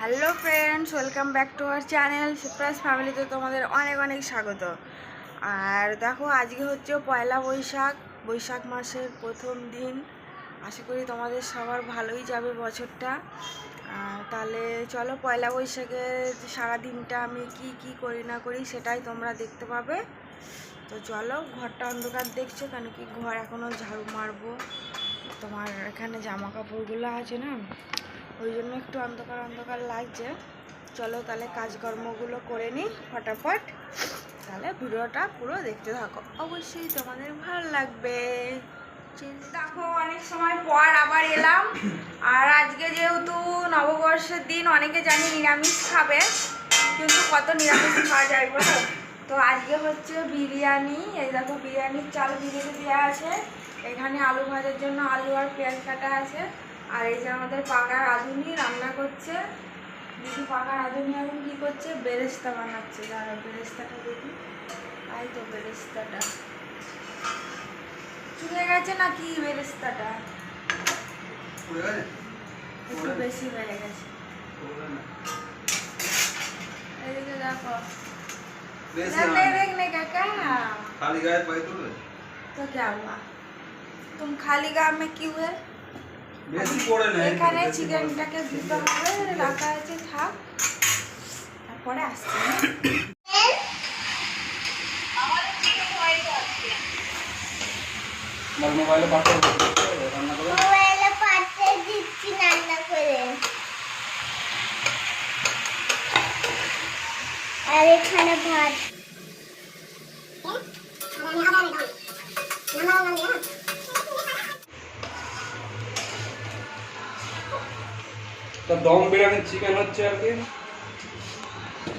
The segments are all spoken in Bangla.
Hello friends welcome back to our channel সিপ্রাস ফ্যামিলিতে তোমাদের অনেক অনেক স্বাগত। আর দেখো, আজকে হচ্ছে পয়লা বৈশাখ বৈশাখ মাসের প্রথম দিন। আশা করি তোমাদের সবার ভালোই যাবে বছরটা। তাহলে চলো, পয়লা বৈশাখের সারা দিনটা আমি কি কি করি না করি সেটাই তোমরা দেখতে পাবে। তো চলো, ঘরটা অন্ধকার দেখছ কেন কি? ঘর এখনও ঝাড়ু মারবো। তোমার এখানে জামা কাপড়গুলো আছে না? ওই জন্য একটু অন্ধকার অন্ধকার লাগছে। চলো তাহলে কাজকর্মগুলো করে নিই ফটাফট। তাহলে ভিডিওটা পুরো দেখতে থাকো। অবশ্যই তোমাদের ভালো লাগবে। দেখো, অনেক সময় পর আবার এলাম। আর আজকে যেহেতু নববর্ষের দিন, অনেকে জানি নিরামিষ খাবে, কিন্তু কত নিরামিষ খাওয়া যায় বলো? তো আজকে হচ্ছে বিরিয়ানি। এই দেখো, বিরিয়ানির চাল ভিজে দেওয়া আছে। এখানে আলু ভাজার জন্য আলু আর পেঁয়াজ কাটা আছে। আর এই যে আমাদের পাকা রাঁধুনি রান্না করছে দিদি পাকা রাঁধুনি এখন কি করছে বেরেস্তা বানাচ্ছে যারা বেরেস্তাটা দেখি তাই তো বেরেস্তাটা চুকে গেছে নাকি বেরেস্তাটা একটু বেশি হয়ে গেছে এদিকে দেখো ले देखने का क्या खाली गाय पाई तो तो क्या हुआ तुम खाली गाँव में क्यों है বেশি পড়ে না এখানে চিকেনটাকে দিতে হবে রাখা আছে থাক। তারপরে আসছে। আমার মোবাইলে পাঠাবো রান্না করে? মোবাইলে পাঠিয়ে দিচ্ছি রান্না করে। আর এখানে ভাত। তো দম বিরিয়ানির চিকেন হচ্ছে আর কি।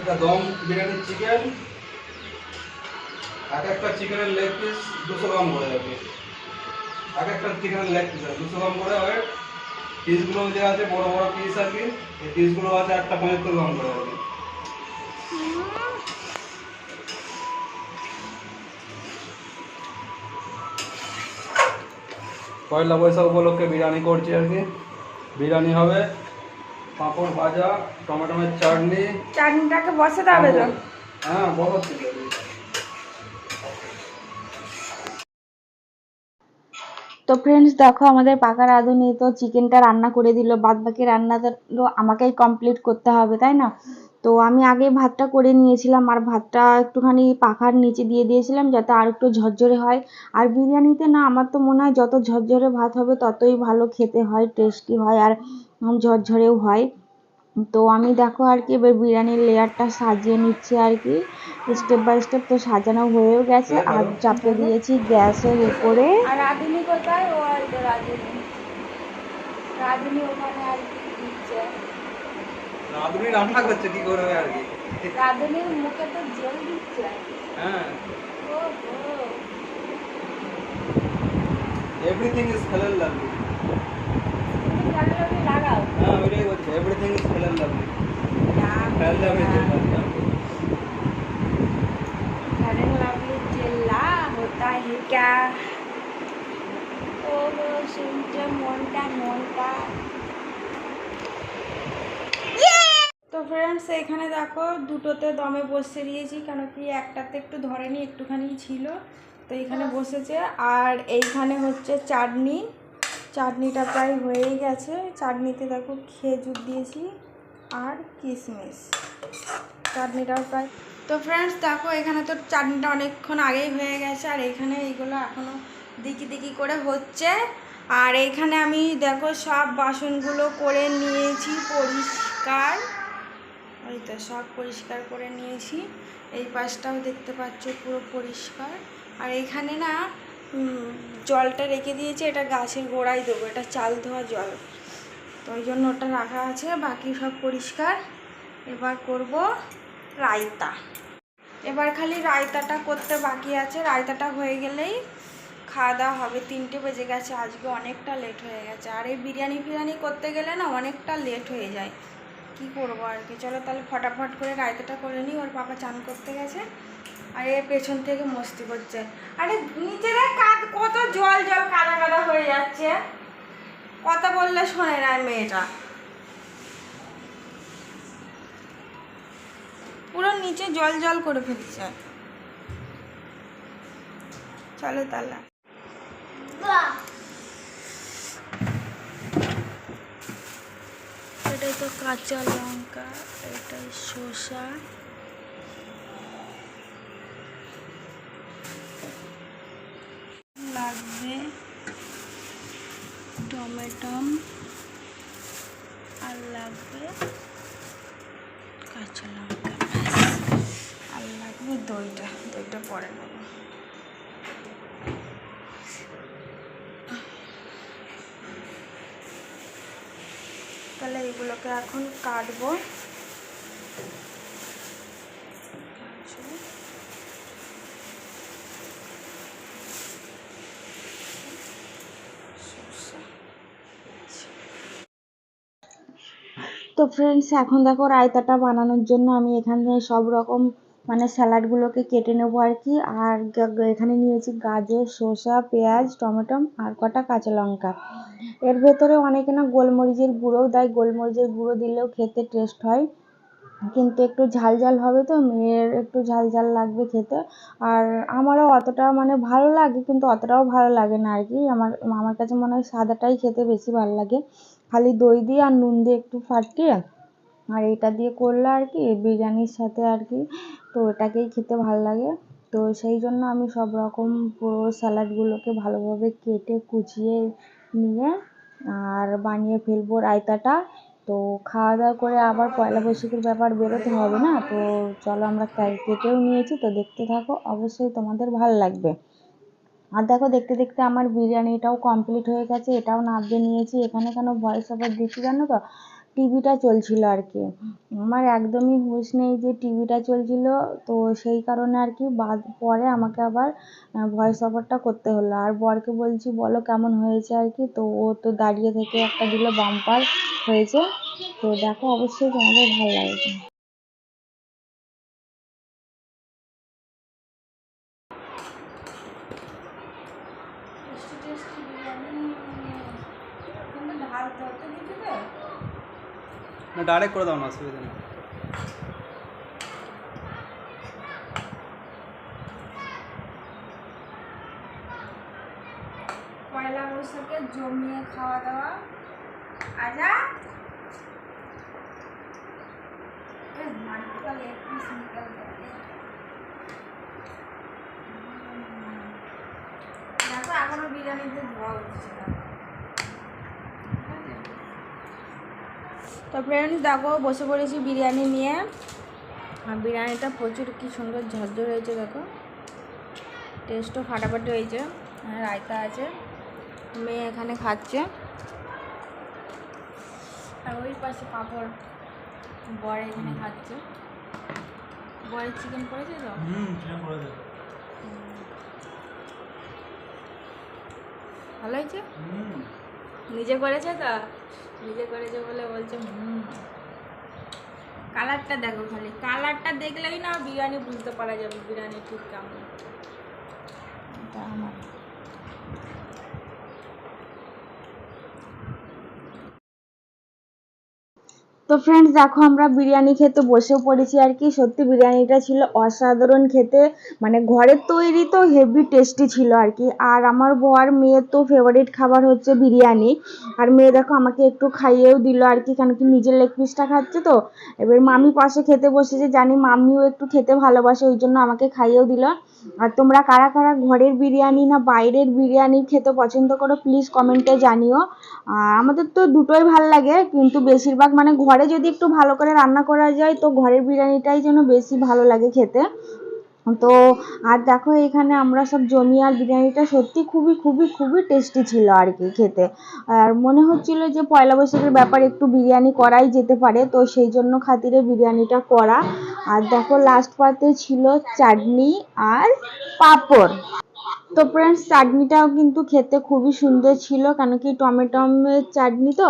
এটা দম বিরিয়ানির চিকেন এক একটা চিকেনের লেগ পিস দুশো গ্রাম করে যাবে এক একটা চিকেনের লেগ পিস দুশো গ্রাম করে হয়। পিসগুলো যে আছে বড় বড় পিস আর কি, এই পিসগুলো আছে একটা পঁচাত্তর গ্রাম করে আর কি। পয়লা বৈশাখ উপলক্ষে বিরিয়ানি করছি আর কি। বিরিয়ানি হবে পাঁপড় ভাজা টমেটোমের চাটনি। চাটনিটাকে বসাতে হবে তো? হ্যাঁ বহুত কিছু তো ফ্রেন্ডস দেখো আমাদের পাকা রাঁধুনি তো চিকেনটা রান্না করে দিল বাদ বাকি রান্নাটা তো আমাকেই কমপ্লিট করতে হবে তাই না? তো আমি আগে ভাতটা করে নিয়েছিলাম আর ভাতটা একটুখানি পাখার নিচে দিয়ে দিয়েছিলাম যাতে আর একটু ঝরঝরে হয়। আর বিরিয়ানিতে না আমার তো মনে হয় যত ঝরঝরে ভাত হবে ততই ভালো খেতে হয় টেস্টি হয় আর ঝরঝরেও হয়। তো আমি দেখো আর কি এবার বিরিয়ানির লেয়ারটা সাজিয়ে নিচ্ছি আর কি। স্টেপ বাই স্টেপ তো সাজানো হয়েও গেছে আর চাপে দিয়েছি গ্যাসের উপরে। রান্না করছে কি করবে আর কি? রাধুনির মুখে তো জেল দিচ্ছে। হ্যাঁ। এভরিথিং ইজ হেলাল হ্যাঁ হে ও শুনছে মনটা তো ফ্রেন্ডস এখানে দেখো দুটোতে দমে বসে দিয়েছি কেন কি একটাতে একটু ধরেনি একটুখানি ছিল। তো এখানে বসেছে। আর এইখানে হচ্ছে চাটনি। চাটনিটা প্রায় হয়েই গেছে। চাটনিতে দেখো খেজুর দিয়েছি আর কিশমিশ। চাটনিটাও প্রায় তো ফ্রেন্ডস দেখো এখানে তো চাটনিটা অনেকক্ষণ আগেই হয়ে গেছে আর এখানে এইগুলো এখনও দিকি দিকি করে হচ্ছে। আর এখানে আমি দেখো সব বাসনগুলো করে নিয়েছি পরিষ্কার। ওই তো সব পরিষ্কার করে নিয়েছি। এই পাশটাও দেখতে পাচ্ছ পুরো পরিষ্কার। আর এখানে না জলটা রেখে দিয়েছি, এটা গাছের গোড়ায় দেবো, এটা চাল ধোয়া জল। তো ওই জন্য ওটা রাখা আছে, বাকি সব পরিষ্কার। এবার করব রায়তা। এবার খালি রায়তাটা করতে বাকি আছে, রায়তাটা হয়ে গেলেই খাওয়া দাওয়া হবে। তিনটে বেজে গেছে, আজকে অনেকটা লেট হয়ে গেছে। আর এই বিরিয়ানি ফিরিয়ানি করতে গেলে না অনেকটা লেট হয়ে যায়। কি করব আর কি? চলো তাহলে ফটাফট করে রায়তাটা করে নিই, ওর পাপা চান করতে গেছে। আর পেছন থেকে মস্তি করছে। আরে নিচেরা কাদ, কত জল জল কাদা কাদা হয়ে যাচ্ছে। কথা বললে শোনে না মেয়েটা। পুরো নিচে জল জল করে ফেলছে। চলো তাহলে। এটাই তো কাঁচা লঙ্কা, এটাই শসা লাগবে টমেটম আর লাগবে কাঁচা লঙ্কা আর লাগবে দইটা দইটা পরে নেব। তাহলে এগুলোকে এখন কাটবো তো ফ্রেন্ডস এখন দেখো রায়তাটা বানানোর জন্য আমি এখানে সব রকম মানে স্যালাডগুলোকে কেটে নেব আর কি। আর এখানে নিয়েছি গাজর, শসা, পেঁয়াজ, টমেটো আর কটা কাঁচা লঙ্কা। এর ভেতরে অনেকে না গোলমরিচের গুঁড়োও দেয়। গোলমরিচের গুঁড়ো দিলেও খেতে টেস্ট হয়। কিন্তু একটু ঝাল ঝাল হবে তো, মেয়ের একটু ঝাল ঝাল লাগবে খেতে। আর আমারও অতটা মানে ভালো লাগে, কিন্তু অতটাও ভালো লাগে না আর কি। আমার আমার কাছে মনে হয় সাদাটাই খেতে বেশি ভালো লাগে। খালি দই দিয়ে আর নুন দিয়ে একটু ফাটিয়ে আর এটা দিয়ে করলে আর কি, বিরিয়ানির সাথে আর কি, তো এটাকেই খেতে ভালো লাগে। তো সেই জন্য আমি সব রকম পুরো স্যালাডগুলোকে ভালোভাবে কেটে, কুচিয়ে নিয়ে আর বানিয়ে ফেলব রায়তাটা। তো খাওয়া দাওয়া করে আবার পয়লা বৈশাখের ব্যাপার বেরোতে হবে না, তো চলো আমরা কেটেও নিয়েছি। তো দেখতে থাকো, অবশ্যই তোমাদের ভালো লাগবে। আর দেখো দেখতে দেখতে আমার বিরিয়ানিটাও কমপ্লিট হয়ে গেছে, এটাও নামিয়ে নিয়েছি। এখানে কেন ভয়েস ওভার দিচ্ছি জানো তো? টিভিটা চলছিল আর কি। আমার একদমই হুঁশ নেই যে টিভিটা চলছিল, তো সেই কারণে আর কি বাদ, পরে আমাকে আবার ভয়েস ওভারটা করতে হলো। আর বরকে বলছি, বলো কেমন হয়েছে আর কি? তো ও তো দাঁড়িয়ে থেকে একটা দিল বাম্পার হয়েছে। তো দেখো অবশ্যই তোমাদের ভালো লাগবে। ডাইরেক্ট করে দাও না অসুবিধা নেই পয়লা বৈশাখে জমিয়ে খাওয়া দাওয়া আজা। দেখো, এখনও বিরিয়ানিতে ধোয়া উঠছে না। ঠিক আছে? তো ফ্রেন্ডস দেখো বসে পড়েছি বিরিয়ানি নিয়ে। আর বিরিয়ানিটা প্রচুর কি সুন্দর ঝরঝর হয়েছে দেখো। টেস্টও ফাটাফাটি হয়েছে। রায়তা আছে। মেয়ে এখানে খাচ্ছে। আর ওই পাশে পাঁপড়। বর এখানে খাচ্ছে। বরের চিকেন করেছে তো? ভালো হয়েছে? নিজে করেছে তো? নিজে করেছে বলে বলছে, হুম। কালারটা দেখো খালি, কালারটা দেখলেই না বিরিয়ানি বুঝতে পারা যাবে বিরিয়ানি ঠিক কেমন। আমার। তো ফ্রেন্ডস দেখো আমরা বিরিয়ানি খেতে বসে পড়েছি আর কি। সত্যি বিরিয়ানিটা ছিল অসাধারণ খেতে। মানে ঘরের তৈরি তো হেভি টেস্টি ছিল আর কি। আর আমার বর মেয়ের তো ফেভারিট খাবার হচ্ছে বিরিয়ানি। আর মেয়ে দেখো আমাকে একটু খাইয়েও দিল আর কি, কেন কি নিজের লেগ পিসটা খাচ্ছে তো। এবার মামি পাশে খেতে বসেছে, জানি মামিও একটু খেতে ভালোবাসে, ওই জন্য আমাকে খাইয়েও দিল। আর তোমরা কারা কারা ঘরের বিরিয়ানি না বাইরের বিরিয়ানি খেতে পছন্দ করো প্লিজ কমেন্টে জানিও। আমাদের তো দুটোই ভালো লাগে, কিন্তু বেশিরভাগ মানে ঘরে যদি একটু ভালো করে রান্না করা যায়, তো ঘরের বিরিয়ানিটাই যেন বেশি ভালো লাগে খেতে। তো আর দেখো, এখানে আমরা সব জমি আর বিরিয়ানিটা সত্যি খুবই খুবই খুবই টেস্টি ছিল আর কি খেতে। আর মনে হচ্ছিল যে পয়লা বৈশাখের ব্যাপারে একটু বিরিয়ানি করাই যেতে পারে, তো সেই জন্য খাতিরে বিরিয়ানিটা করা। আর দেখো লাস্ট পাতে ছিল চাটনি আর পাঁপড়। তো ফ্রেন্ডস চাটনিটাও কিন্তু খেতে খুবই সুন্দর ছিল, কেন কি টমেটোমের চাটনি তো,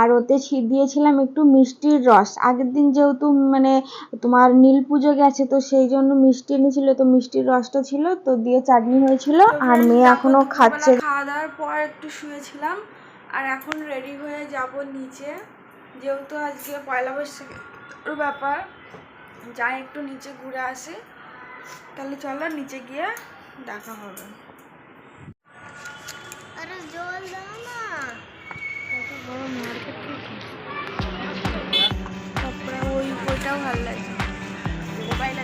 আর ওতে দিয়েছিলাম একটু মিষ্টির রস। আগের দিন যেহেতু মানে তোমার নীল পুজো গেছে, তো সেই জন্য মিষ্টি এনেছিল, তো মিষ্টির রসটা ছিল, তো দিয়ে চাটনি হয়েছিল, আর মেয়ে এখনও খাচ্ছে। খাওয়া দাওয়ার পর একটু শুয়েছিলাম, আর এখন রেডি হয়ে যাব নিচে। যেহেতু আজকে পয়লা বৈশাখের ব্যাপার, যাই একটু নিচে ঘুরে আসি। তাহলে চলো নিচে গিয়ে দেখা হবে। আরে জল দাও না। বড় মার্কেট তারপরে ওই ওইটাও ভালো লাগছে মোবাইল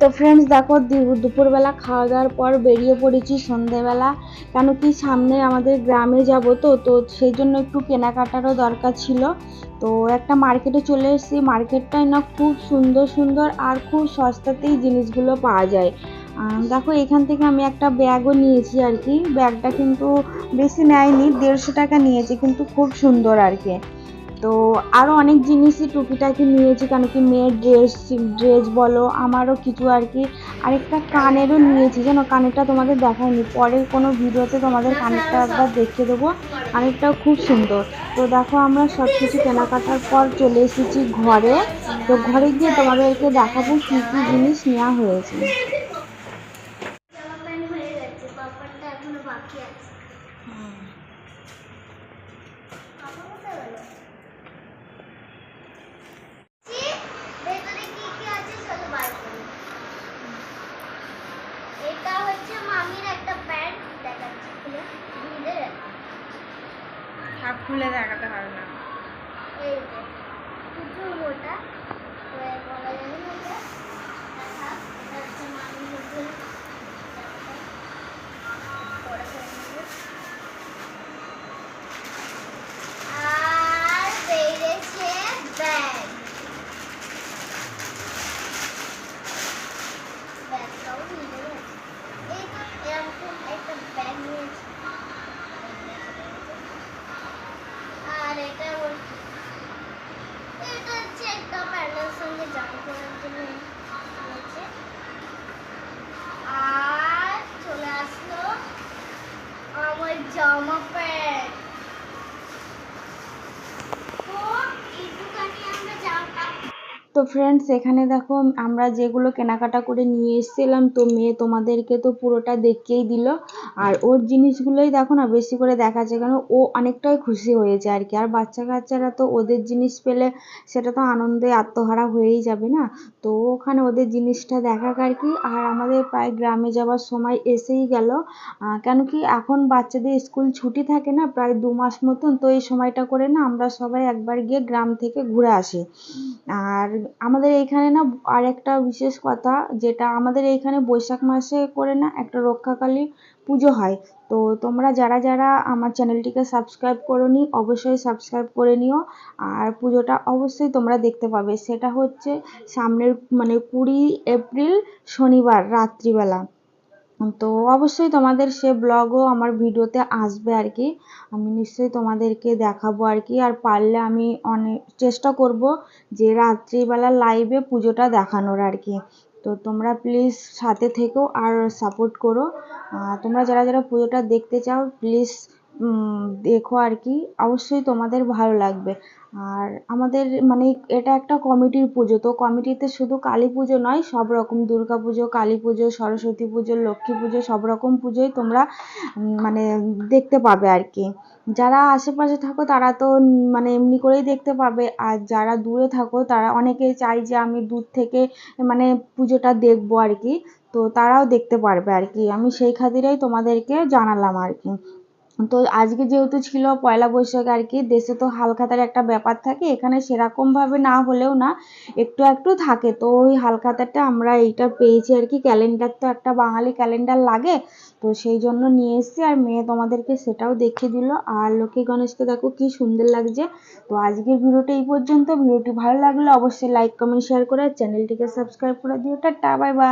তো ফ্রেন্ডস দেখো দুপুরবেলা খাওয়া দাওয়ার পর বেরিয়ে পড়েছি সন্ধেবেলা। কেন কি সামনে আমাদের গ্রামে যাব তো তো সেই জন্য একটু কেনাকাটারও দরকার ছিল। তো একটা মার্কেটে চলে এসেছি। মার্কেটটাই না খুব সুন্দর সুন্দর আর খুব সস্তাতেই জিনিসগুলো পাওয়া যায়। দেখো, এখান থেকে আমি একটা ব্যাগও নিয়েছি আর কি। ব্যাগটা কিন্তু বেশি নেয়নি, দেড়শো টাকা নিয়েছি, কিন্তু খুব সুন্দর আর কি। তো আরও অনেক জিনিসই টুকিটাকি নিয়েছি, কেন কি মেয়ের ড্রেস ড্রেস বলো, আমারও কিছু আর কি। আরেকটা কানেরও নিয়েছি, জানো কানেরটা তোমাদের দেখাইনি, পরের কোনো ভিডিওতে তোমাদের কানেরটা একবার দেখিয়ে দেবো। কানেরটাও খুব সুন্দর। তো দেখো আমরা সব কিছু কেনাকাটার পর চলে এসেছি ঘরে। তো ঘরে গিয়ে তোমাদেরকে দেখাবো কী কী জিনিস নেওয়া হয়েছে জামা প্যান্ট হয়ে গেছে পাপড়টা এখনও বাকি আছে পাপড় কোথায় গেল ভেতরে কি কি আছে চলো বার করি এটা হচ্ছে মামির একটা প্যান্ট দেখাচ্ছি খুলে ভিড়ে সব খুলে দেখাতে হবে না এই যে প্রচুর মোটা তো এর বলা যাবে না এটা দেখা এটা হচ্ছে মামির নতুন পরে করে নেব। আর বেড়েছে ব্যাগ ব্যাগটাও নিয়ে গেছে এই তো এরকম একটা ব্যাগ নিয়েছি আর এটা ওর- এটা হচ্ছে একটা প্যান্ডেলের সঙ্গে জামা পরার জন্য নিয়েছে আর চলে আসলো আমার জামা প্যান্ট তো এইটুখানি আমরা জামা তো ফ্রেন্ডস এখানে দেখো আমরা যেগুলো কেনাকাটা করে নিয়ে এসেছিলাম, তো মেয়ে তোমাদেরকে তো পুরোটা দেখিয়েই দিল। আর ওর জিনিসগুলোই দেখো না, বেশি করে দেখাচ্ছে কেন? ও অনেকটাই খুশি হয়েছে আর কি। আর বাচ্চা কাচ্চারা তো ওদের জিনিস পেলে সেটা তো আনন্দে আত্মহারা হয়েই যাবে না? তো ওখানে ওদের জিনিসটা দেখাক আর কি। আর আমাদের প্রায় গ্রামে যাওয়ার সময় এসেই গেল। কেন কি এখন বাচ্চাদের স্কুল ছুটি থাকে না, প্রায় দু মাস মতন। তো এই সময়টা করে না আমরা সবাই একবার গিয়ে গ্রাম থেকে ঘুরে আসি। আর আমাদের এইখানে না আর একটা বিশেষ কথা, যেটা আমাদের এইখানে বৈশাখ মাসে করে না, একটা রক্ষাকালী পুজো হয়। তো তোমরা যারা যারা আমার চ্যানেলটিকে সাবস্ক্রাইব করোনি, অবশ্যই সাবস্ক্রাইব করে নিও। আর পুজোটা অবশ্যই তোমরা দেখতে পাবে। সেটা হচ্ছে সামনের মানে কুড়ি এপ্রিল শনিবার রাত্রিবেলা। তো অবশ্যই তোমাদের সে ব্লগও আমার ভিডিওতে আসবে আর কি। আমি নিশ্চয়ই তোমাদেরকে দেখাবো আর কি। আর পারলে আমি অনেক চেষ্টা করব যে রাত্রিবেলা লাইভে পুজোটা দেখানোর আর কি। তো তোমরা প্লিজ সাথে থেকো আর সাপোর্ট করো। তোমরা যারা যারা পুজোটা দেখতে চাও প্লিজ দেখো আর কি, অবশ্যই তোমাদের ভালো লাগবে। আর আমাদের মানে এটা একটা কমিটির পুজো, তো কমিটিতে শুধু কালী পুজো নয়, সব রকম দুর্গা পুজো, কালী পুজো, সরস্বতী পুজো, লক্ষ্মী পুজো, সব রকম পুজোই তোমরা মানে দেখতে পাবে আর কি। যারা আশেপাশে থাকো তারা তো মানে এমনি করেই দেখতে পাবে। আর যারা দূরে থাকো তারা অনেকেই চায় যে আমি দূর থেকে মানে পুজোটা দেখব আর কি, তো তারাও দেখতে পারবে আর কি। আমি সেই খাতিরেই তোমাদেরকে জানালাম আর কি। তো আজকে যেহেতু ছিল পয়লা বৈশাখ আর কি, দেশে তো হালখাতার একটা ব্যাপার থাকে, এখানে সেরকমভাবে না হলেও না, একটু একটু থাকে। তো ওই হালখাতাটা আমরা এইটা পেয়েছি আর কি, ক্যালেন্ডার তো একটা বাঙালি ক্যালেন্ডার লাগে, তো সেই জন্য নিয়ে এসেছি আর মেয়ে তোমাদেরকে সেটাও দেখিয়ে দিল। আর লক্ষ্মী গণেশকে দেখো কি সুন্দর লাগছে। তো আজকের ভিডিওটা এই পর্যন্ত, ভিডিওটি ভালো লাগলে অবশ্যই লাইক কমেন্ট শেয়ার করে চ্যানেলটিকে সাবস্ক্রাইব করে দিও। Tata bye bye